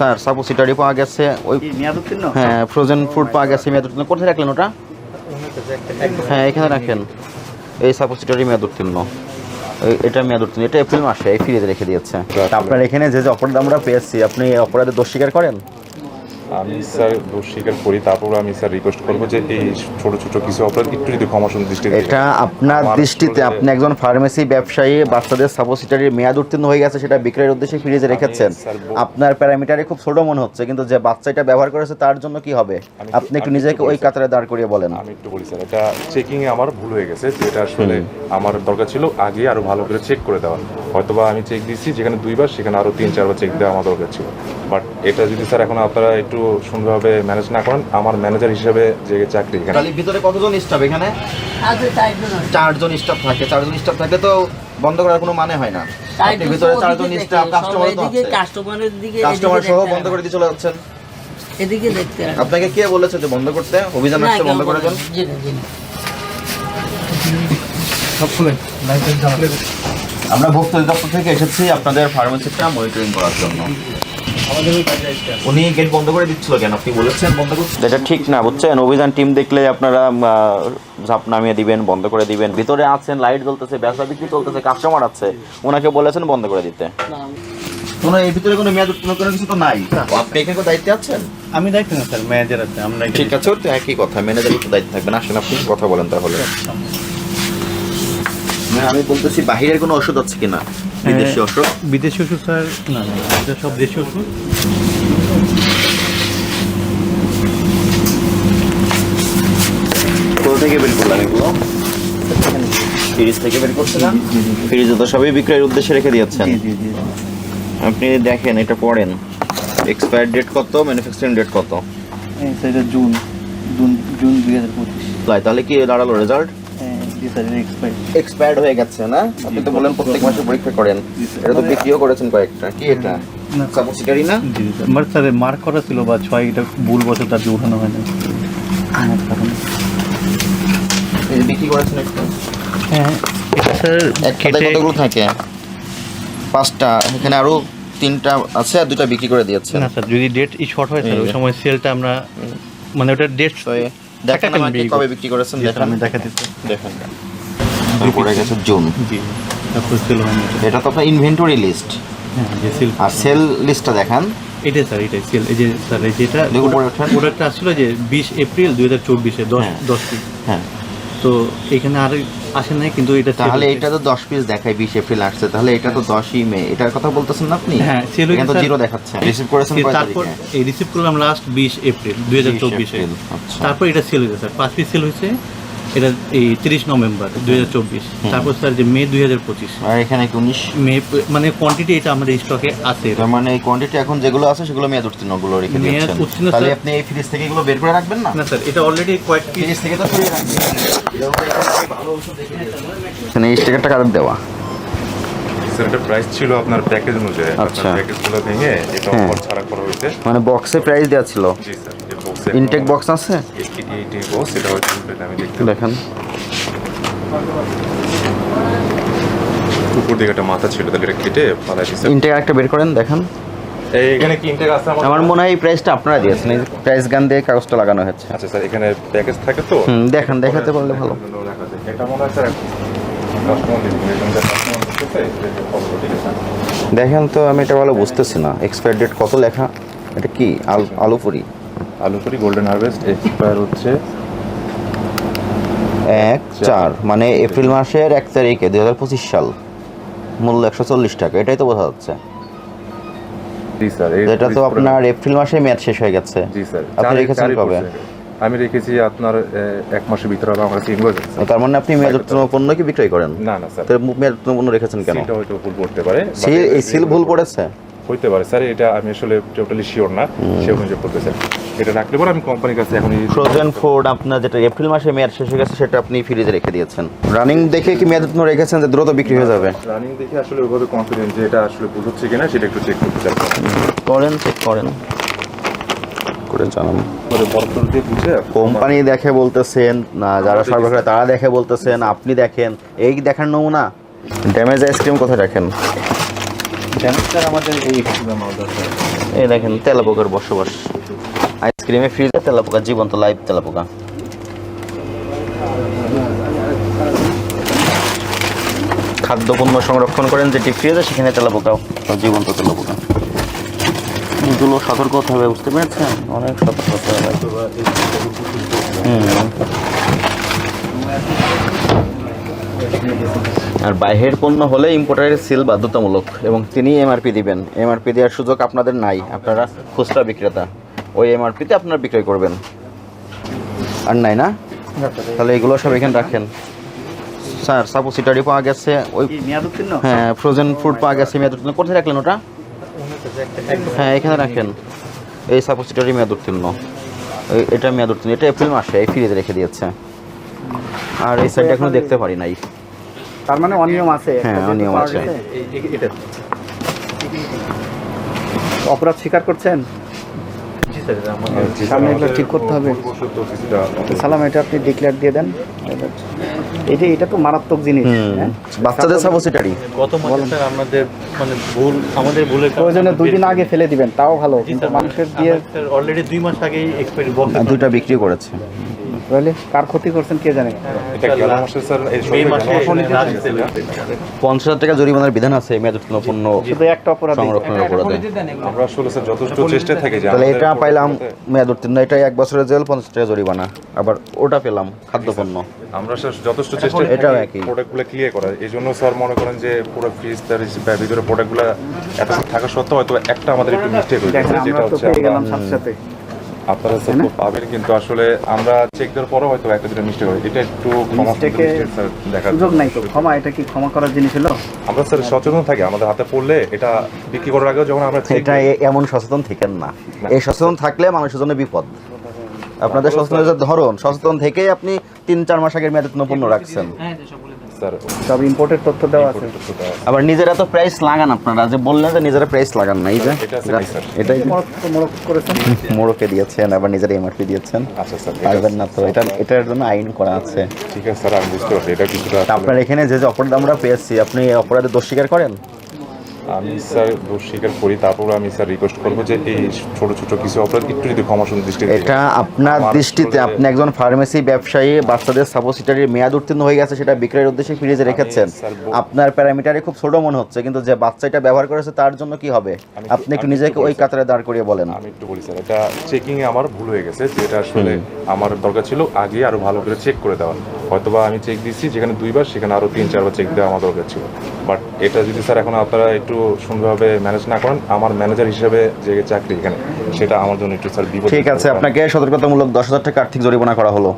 Sir সাপোসিটারি পাওয়া গেছে ওই মেয়াদ হ্যাঁ ফ্রোজেন ফুড পাওয়া গেছে মেয়াদ উত্তীর্ণ কোথায় রাখলেন ওটা? হ্যাঁ এখানে রাখেন। এই সাপোসিটারি মেয়াদ উত্তীর্ণ এটা মেয়াদ উত্তীর্ণ এটা এপ্রিল মাসে এই ফ্রিজে রেখে দিয়েছে। আপনার এখানে যে যে অপরাধ আমরা পেয়েছি আপনি এই অপরাধে দোষ স্বীকার করেন? আমি স্যার দোষ স্বীকার করি তারপর আমি স্যার রিকোয়েস্ট করব যে এই ছোট ছোট কিছু অপরাধ একটু যদি ক্ষমাসুন দৃষ্টিতে এটা আপনার দৃষ্টিতে আপনি একজন ফার্মেসি ব্যবসায়ী বাচ্চাদের সাপোসিটারির মেয়াদ উত্তীর্ণ হয়ে গেছে সেটা বিক্রয়ের উদ্দেশ্যে ফ্রিজে রেখেছেন। আপনার প্যারামিটারে খুব ছোট মনে হচ্ছে কিন্তু যে বাচ্চাটা ব্যবহার করেছে তার জন্য কি হবে? আপনি একটু নিজেকে ওই কাতারে দাঁড় করিয়ে বলেন। আমি একটু বলি স্যার এটা চেকিং এ আমার ভুল হয়ে গেছে যেটা আসলে আমার দরকার ছিল আগে আরও ভালো করে চেক করে দেওয়া হয়তোবা আমি চেক দিচ্ছি যেখানে দুইবার সেখানে আরও তিন চারবার চেক দেওয়া আমার দরকার ছিল। বাট এটা যদি স্যার এখন আপনারা একটু সুন্দরভাবে ম্যানেজ না করেন আমার ম্যানেজার হিসেবে যে চাকরি এখানে। তাহলে ভিতরে কতজন স্টাফ এখানে? আছে চারজন চারজন স্টাফ থাকে চারজন স্টাফ থাকে তো বন্ধ করার কোনো মানে হয় না। আপনি ভিতরে চারজন স্টাফ কাস্টমার তো কাস্টমারের দিকে কাস্টমার সহ বন্ধ করে দিয়ে চলে যাচ্ছেন। এদিকে দেখতে আপনাকে কে বলেছে যে বন্ধ করতে? অভিযান আসছে বন্ধ করে বলে দেন জি না, জি না। আমরা ভোক্তা দপ্তর থেকে এসেছি আপনাদের ফার্মেসিটা মনিটরিং করার জন্য। উনি গেট বন্ধ করে দিচ্ছিল কেন? আপনি বলেছেন বন্ধ করতে। এটা ঠিক না বুঝছেন? অভিযান টিম দেখলে আপনারা ঝাপ নামিয়ে দিবেন বন্ধ করে দিবেন। ভিতরে আছেন লাইট জ্বলতেছে ব্যবসা বিক্রি চলতেছে কাস্টমার আছে। ওনাকে বলেছেন বন্ধ করে দিতে। কোনো এর ভিতরে কোনো মেয়াদ উত্তীর্ণ কোনো কিছু তো নাই। আপনি এখানে দায়িত্বে আছেন? আমি দেখতে না স্যার ম্যানেজার আছে আমরা ঠিক আছে তো একই কথা ম্যানেজারই তো দায়িত্ব থাকবেন। আসেন আপনি কথা বলেন তাহলে। মানে আমি বলতেছি বাহিরের কোনো ওষুধ আছে কিনা? বিদেশি ওষুধ? বিদেশি ওষুধ স্যার না না এটা সব দেশি ওষুধ। কোথা থেকে বের করলাম এগুলো? ফ্রিজ থেকে বের করছিলাম। ফ্রিজে তো সবই বিক্রয়ের উদ্দেশ্যে রেখে দিয়েছেন। আপনি দেখেন এটা পড়েন। এক্সপায়ার ডেট কত? ম্যানুফ্যাকচারিং ডেট কত? হ্যাঁ এটা জুন। জুন জুন দুই হাজার পঁচিশ। তাহলে কি দাঁড়াল রেজাল্ট এক্সপায়ার্ড হয়ে গেছে না? আপনি তো বলেন প্রত্যেক মাসে পরীক্ষা করেন। এটা তো বিক্রিও করেছেন কয়েকটা। কি এটা? সাপোসিটারি না? জি জি স্যার। স্যার মার্ক করা ছিল বা ছয় এটা ভুল বছর তার উঠানো হয় না আমার কারণে। এই যে বিক্রি করেছেন একটা। হ্যাঁ এটা স্যার একটাতে কতগুলো থাকে? পাঁচটা। এখানে আরও তিনটা আছে আর দুটা বিক্রি করে দিয়েছে না স্যার যদি ডেট ই শর্ট হয় স্যার ওই সময় সেলটা আমরা মানে ওটা ডেট দেখেন আমাকে কবে করে। বিক্রি করেছেন দেখেন আমি দেখাতে স্যার দেখেন পড়ে গেছে জুন জি তারপর সেল হয়নি এটা। তো আপনার ইনভেন্টরি লিস্ট হ্যাঁ যে সেল আর সেল লিস্টটা দেখান এটাই স্যার এটাই সেল এই যে স্যার এই যেটা। প্রোডাক্টটা আসছিল যে বিশ এপ্রিল দুই হাজার চব্বিশে দশ হ্যাঁ। দশ হ্যাঁ তো এখানে আর আসে নাই কিন্তু এটা তাহলে এটা তো দশ পিস দেখায় বিশ এপ্রিল আসছে তাহলে এটা তো দশই মে। এটার কথা বলতেছেন না আপনি? হ্যাঁ, সেল হয়েছে এখানে তো স্যার। জিরো দেখাচ্ছে। রিসিভ করেছেন কয় তারিখে? এই রিসিভ করলাম লাস্ট বিশ এপ্রিল দুই হাজার 20 চব্বিশে। এপ্রিল, আচ্ছা। তারপর এটা সেল হয়েছে স্যার 5 পিস সেল হয়েছে। এটা এই তিরিশ নভেম্বর দুই হাজার চব্বিশ। তারপর স্যার যে মে দুই হাজার পঁচিশ। আর এখানে কি উনিশ মে মানে কোয়ান্টিটি এটা আমাদের স্টকে আছে। তার মানে এই কোয়ান্টিটি এখন যেগুলো আছে সেগুলো মেয়াদ উত্তীর্ণগুলো রেখে মেয়াদ দিয়েছেন। উত্তীর্ণ, তাহলে আপনি এই ফ্রিজ থেকে এগুলো বের করে রাখবেন না? না স্যার এটা অলরেডি কয়েক ফ্রিজ থেকে তো সরিয়ে রাখবেন। এখানে এই স্টিকারটা কাদের দেওয়া? স্যার এটা প্রাইস ছিল আপনার প্যাকেজ অনুযায়ী। আচ্ছা। প্যাকেজগুলো ভেঙে এটা হ্যাঁ। অফার ছাড়া করা হয়েছে। মানে বক্সে প্রাইস দেওয়া ছিল। জি স্যার ইনটেক বক্স আছে। এইটি বক্স এটা হয়তো আমি দেখতে দেখেন। উপর দিকে একটা মাথা ছিল তাহলে এটা কেটে পালাই দিচ্ছে ইনটেক একটা বের করেন দেখেন। এখানে কি ইনটেক আছে আমার? মনে হয় এই প্রাইসটা আপনারা দিয়েছেন এই প্রাইস গান দিয়ে কাগজটা লাগানো হয়েছে। আচ্ছা স্যার এখানে প্যাকেজ থাকে তো? হুম, দেখান, দেখাতে পারলে ভালো। এটা মনে হয় স্যার দেখেন তো আমি এটা ভালো বুঝতেছি না। এক্সপায়ার ডেট কত লেখা? এটা কি? আলু Alupuri. Alupuri golden harvest expire হচ্ছে এক চার মানে এপ্রিল মাসের এক তারিখে দুই হাজার পঁচিশ সাল। মূল্য একশো চল্লিশ টাকা এটাই তো বোঝা যাচ্ছে। জি স্যার এটা তো আপনার এপ্রিল মাসে মেয়াদ শেষ হয়ে গেছে। জি স্যার আপনি রেখেছেন কবে? আমি রেখেছি আপনার এক মাসের ভিতরে আমার কাছে ইনভয়েস তার মানে আপনি মেয়াদ উত্তীর্ণ পণ্য কি বিক্রয় করেন? না না স্যার। তো মেয়াদ উত্তীর্ণ পণ্য রেখেছেন কেন? সিলটা হয়তো ভুল করতে পারে এই সিল ভুল পড়েছে? হইতে পারে। স্যার এটা আমি আসলে টোটালি শিওর না। সে অনুযায়ী করতে স্যার এটা রাখলে পরে আমি কোম্পানির কাছে এখন ফ্রোজেন ফুড আপনার যেটা এপ্রিল মাসে মেয়াদ শেষ হয়ে গেছে সেটা আপনি ফ্রিজে রেখে দিয়েছেন। রানিং দেখে কি মেয়াদ উত্তীর্ণ রেখেছেন যে দ্রুত বিক্রি হয়ে যাবে? রানিং দেখে আসলে ওইভাবে কনফিডেন্ট যে এটা আসলে ভুল হচ্ছে কিনা সেটা একটু চেক করতে চাই। করেন চেক করেন। করে জানান। কোম্পানি দেখে বলতেছেন না যারা সরবরাহ তারা দেখে বলতেছেন আপনি দেখেন। এই দেখার নমুনা? ড্যামেজ আইসক্রিম কোথায় রাখেন? আমাদের এই এই দেখেন তেলাপোকার বসবাস। আইসক্রিমে ফ্রিজে তেলাপোকা জীবন্ত লাইভ তেলাপোকা খাদ্যপণ্য সংরক্ষণ করেন যেটি ফ্রিজে সেখানে তেলাপোকা জীবন্ত তেলাপোকা এগুলো সতর্ক হতে হবে বুঝতে পেরেছেন? অনেক সতর্ক হতে হবে। আর বাইরের পণ্য হলে ইম্পোর্টারের সিল বাধ্যতামূলক এবং তিনি এমআরপি দিবেন। এমআরপি দেওয়ার সুযোগ আপনাদের নাই। আপনারা খুচরা বিক্রেতা। ওই এমআরপিতে আপনারা বিক্রয় করবেন। আর নাই না? তাহলে এগুলো সব এখানে রাখেন। স্যার সাপোসিটারি পাওয়া গেছে ওই মেয়াদ উত্তীর্ণ হ্যাঁ ফ্রোজেন ফুড পাওয়া গেছে মেয়াদ উত্তীর্ণ কোথায় রাখলেন ওটা? হ্যাঁ এখানে রাখেন। এই সাপোসিটারি মেয়াদ উত্তীর্ণ এই- এটা মেয়াদ উত্তীর্ণ এটা এপ্রিল মাসে এই ফ্রিজে রেখে দিয়েছে। আর এই সাইডটা এখনও দেখতে পারি নাই। তার মানে অনিয়ম আছে। হ্যাঁ, অনিয়ম আছে। অপরাধ স্বীকার করছেন জি স্যার এটা আমাদের জি, সামনে স্যার, এগুলো ঠিক করতে হবে। সালাম এটা আপনি ডিক্লেয়ার দিয়ে দেন। এটা এটা তো মারাত্মক জিনিস হ্যাঁ? বাচ্চাদের সাপোসিটারি গত মাসে স্যার আমাদের মানে ভুল আমাদের ভুলের প্রয়োজনে দুই দিন আগে ফেলে দিবেন তাও ভালো। কিন্তু মানুষের দিয়ে অলরেডি দুই মাস আগেই এক্সপায়ারি বক্স দুইটা বিক্রি করেছে। তাহলে কার ক্ষতি করছেন কে জানে? এটা গেল মাসে স্যার এই মে সরকারি মাসে জনগণই রাজ দিয়েছে এটা। পঞ্চাশ হাজার টাকা জরিমানার বিধান আছে মেয়াদ পণ্য একটা অপরাধ। সংরক্ষণের অপরাধে। আমরা আসলে স্যার যথেষ্ট চেষ্টা থেকে তাহলে এটা পাইলাম পরবর্তীতে- এটা এক বছরের জেল পঞ্চাশ টাকা জরিমানা। আবার ওটা পেলাম খাদ্যপণ্য। আমরা স্যার যথেষ্ট চেষ্টা এটাও একই। প্রোডাক্টগুলো ক্লিয়ার করা এই জন্য স্যার মনে করেন যে পুরো ফ্রিজ তার ভিতরে প্রোডাক্টগুলো এত থাকা সত্ত্বেও হয়তো একটা আমাদের একটু মিস্টেক হয়ে যেটা হচ্ছে আপনারা স্যার তো পাবেন কিন্তু আসলে আমরা চেক দেওয়ার পরেও হয়তো একটা দুটো মিস্টেক হয় এটা একটু দেখা সুযোগ নাই তো। ক্ষমা এটা কি ক্ষমা করার জিনিস হলো? আমরা স্যার সচেতন থাকি। আমাদের হাতে পড়লে এটা বিক্রি করার আগেও যখন আমরা এটা এমন সচেতন থাকেন না। এই সচেতন থাকলে মানুষের জন্য বিপদ। আপনাদের সচেতনের যে ধরন সচেতন থেকেই আপনি তিন চার মাস আগের মেয়াদ উত্তীর্ণ পণ্য রাখছেন। স্যার সব ইম্পোর্টেড তথ্য দেওয়া আছে। আবার নিজেরা তো প্রাইস লাগান আপনারা যে বললেন যে নিজেরা প্রাইস লাগান না এই যে এটা মোড়ক করেছেন। মোড়কে দিয়েছেন আবার নিজেরা এমআরপি দিয়েছেন। আচ্ছা স্যার পারবেন না তো এটা এটার জন্য আইন করা আছে। ঠিক আছে স্যার আমি বুঝতে পারছি এটা কিছুটা আপনার এখানে যে যে অপরাধ আমরা পেয়েছি আপনি অপরাধের অপরাধে দোষ স্বীকার করেন? আমি স্যার দোষ স্বীকার করি তারপর আমি স্যার রিকোয়েস্ট করব যে এই ছোট ছোট কিছু অপরাধ একটু যদি ক্ষমা সুন্দর দৃষ্টি এটা আপনার দৃষ্টিতে আপনি একজন ফার্মেসি ব্যবসায়ী বাচ্চাদের সাপোসিটারির মেয়াদ উত্তীর্ণ হয়ে গেছে সেটা বিক্রয়ের উদ্দেশ্যে ফ্রিজে রেখেছেন। আপনার প্যারামিটারে খুব ছোট মনে হচ্ছে কিন্তু যে বাচ্চাটা ব্যবহার করেছে তার জন্য কি হবে? আপনি একটু নিজেকে ওই। কাতারে দাঁড় করিয়ে বলেন। আমি একটু বলি স্যার এটা চেকিং এ আমার ভুল হয়ে গেছে যেটা আসলে আমার দরকার ছিল আগে আরও ভালো করে চেক করে দেওয়া। হয়তোবা আমি চেক দিচ্ছি যেখানে দুইবার সেখানে আরও তিন চারবার চেক দেওয়া আমার দরকার ছিল। বাট এটা যদি স্যার এখন আপনারা একটু সুন্দরভাবে ম্যানেজ না করেন, আমার ম্যানেজার হিসেবে যে চাকরি এখানে, সেটা আমার জন্য একটু স্যার ঠিক আছে, আপনাকে সতর্কতামূলক দশ হাজার টাকা আর্থিক জরিমানা করা হলো।